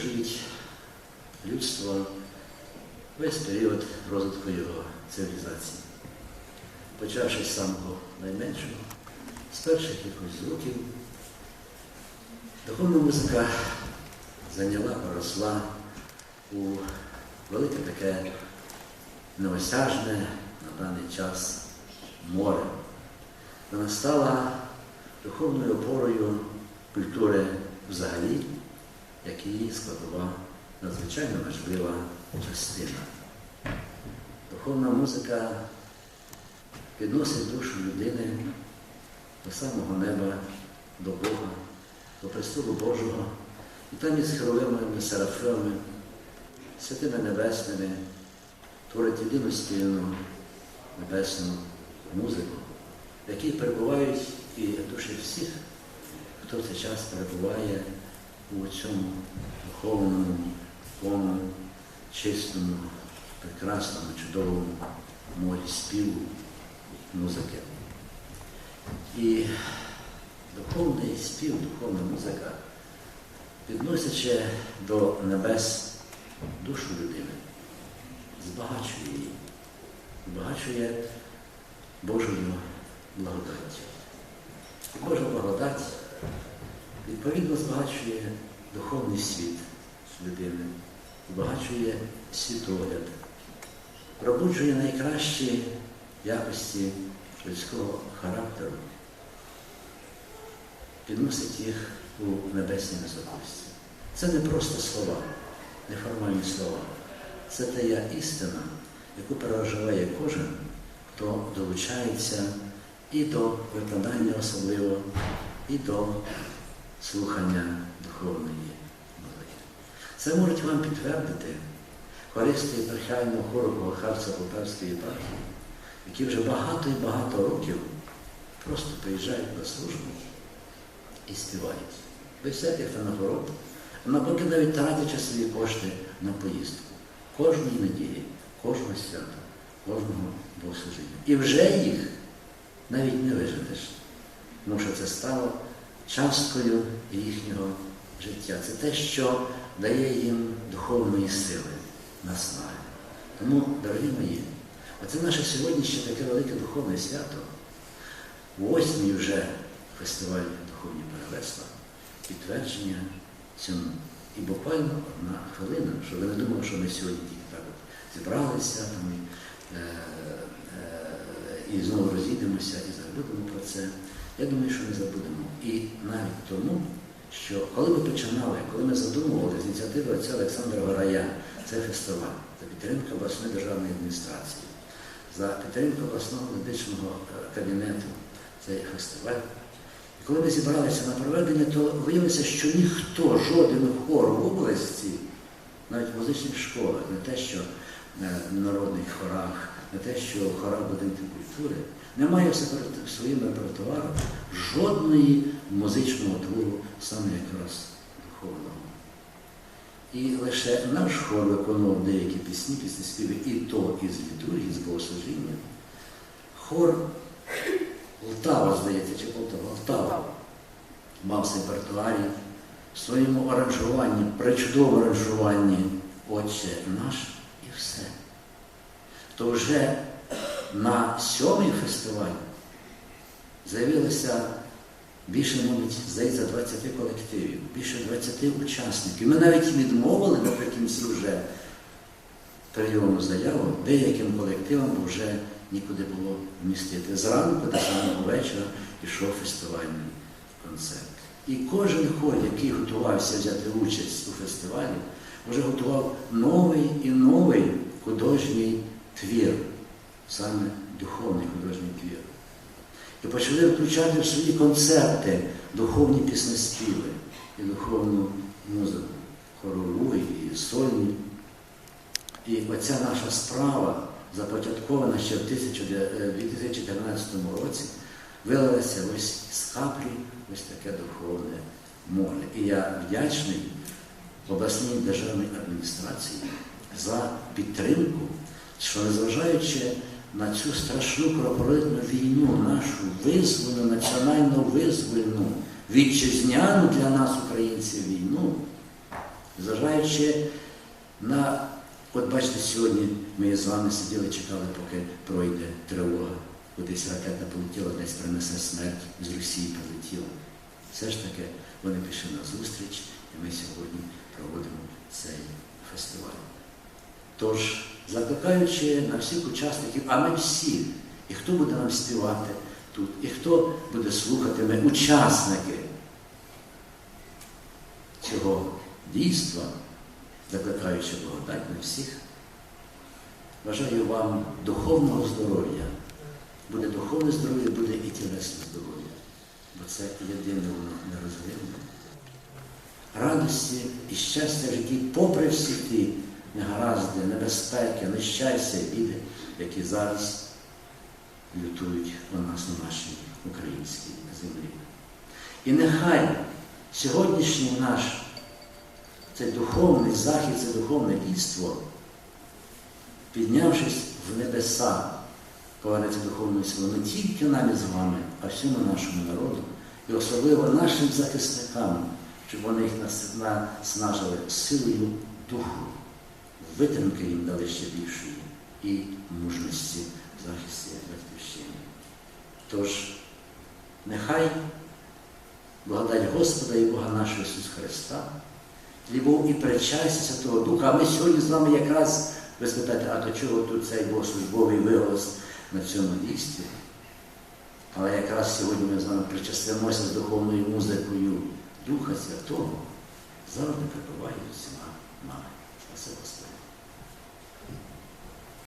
Живіть людство весь період розвитку його цивілізації, почавши з самого найменшого, з перших якихось звуків, духовна музика зайняла, поросла у велике таке неосяжне на даний час море. Вона стала духовною опорою культури взагалі як її складова надзвичайно важлива частина. Духовна музика підносить душу людини до самого неба, до Бога, до престолу Божого, і там із херовимами, серафимами, святими небесними творить єдину спільну небесну музику, в якій перебувають і душі всіх, хто в цей час перебуває у цьому духовному, повному, чистому, прекрасному, чудовому морі співу музики. І духовний спів, духовна музика, підносячи до небес душу людини, збагачує її, збагачує Божою благодаттю. Божа благодать відповідно збагачує духовний світ людини, збагачує світогляд, пробуджує найкращі якості людського характеру, підносить їх у небесній високості. Це не просто слова, неформальні слова. Це та я істина, яку переживає кожен, хто долучається і до виконання особливо, і до слухання духовної музики. Це можуть вам підтвердити хористи єпархіального хору Голохарця Полтавської єпархії, які вже багато і багато років просто приїжджають на службу і співають. Без всяких нагород, а навпаки навіть тратячи свої кошти на поїздку. Кожної неділі, кожного свята, кожного богослужіння. І вже їх навіть не виженеш, тому що це стало часткою їхнього життя. Це те, що дає їм духовної сили, наснаги. Тому, дорогі мої, оце наше сьогоднішнє таке велике духовне свято, восьмий вже фестиваль Духовні Перевесла, підтвердження цьому. І буквально одна хвилина, щоб ви не думали, що ми сьогодні тільки так от зібралися там, і, е, е, і знову розійдемося і забудемо про це. Я думаю, що не забудемо. І навіть тому, що коли ми починали, коли ми задумували з ініціативи отця Олександра Горая цей фестиваль за підтримки обласної державної адміністрації, за підтримки обласного медичного е, кабінету цей фестиваль. І коли ми зібралися на проведення, то виявилося, що ніхто, жоден хор в області, навіть в музичних школах, не те, що е, в народних хорах, не те, що в хорах будинків культури, немає в в репертуару жодної музичного твору, саме якраз духовного. І лише наш хор виконував деякі пісні, пісні співи, і то із літургії, з богослужіння. Хор Полтава, здається, чи Полтава? Полтава мав в репертуарі, в своєму аранжуванні, причудовому аранжуванні Отче наш і все. То вже на сьомий фестиваль з'явилося більше, мабуть, здається, 20 колективів, більше 20 учасників. Ми навіть відмовили наприкінці вже прийому заяву деяким колективам, вже нікуди було вмістити. Зранку до самого вечора пішов фестивальний концерт. І кожен хор, який готувався взяти участь у фестивалі, вже готував новий і новий художній твір, саме духовний художній твір. І почали включати в свої концерти духовні піснеспіви і духовну музику, хорову і сольні. І оця наша справа, започаткована ще в 2014 році, вилилася ось з каплі ось таке духовне море. І я вдячний обласній державній адміністрації за підтримку, що незважаючи на цю страшну кровопролитну війну, нашу визвольну, національно визвольну, вітчизняну для нас, українців, війну, Зважаючи на, от бачите, сьогодні ми з вами сиділи, чекали, поки пройде тривога, кудись ракета полетіла, десь принесе смерть, з Росії прилетіла. Все ж таки вони пішли на зустріч, і ми сьогодні проводимо цей фестиваль. Тож, закликаючи на всіх учасників, а ми всі, і хто буде нам співати тут, і хто буде слухати, ми учасники цього дійства, закликаючи благодать на всіх, бажаю вам духовного здоров'я. Буде духовне здоров'я, буде і тілесне здоров'я, бо це єдине воно нерозривне. Радості і щастя в житті, попри всі ті негаразди, небезпеки, нещастя, біди, які зараз лютують у нас на нашій українській землі. І нехай сьогоднішній наш цей духовний захід, це духовне дійство, піднявшись в небеса, повернеться духовною силою не тільки нам із вами, а всьому нашому народу, і особливо нашим захисникам, щоб вони їх наснажили силою духу, витримки їм дали ще більшої і мужності в захисті батьківщини. Тож, нехай благодать Господа і Бога нашого Ісуса Христа, любов і причастя Святого Духа. А ми сьогодні з вами якраз, ви спитаєте, а до чого тут цей богослужбовий виголос на цьому дійстві? Але якраз сьогодні ми з вами причастимося з духовною музикою Духа Святого, завжди прибуває всіма нами. そうですね。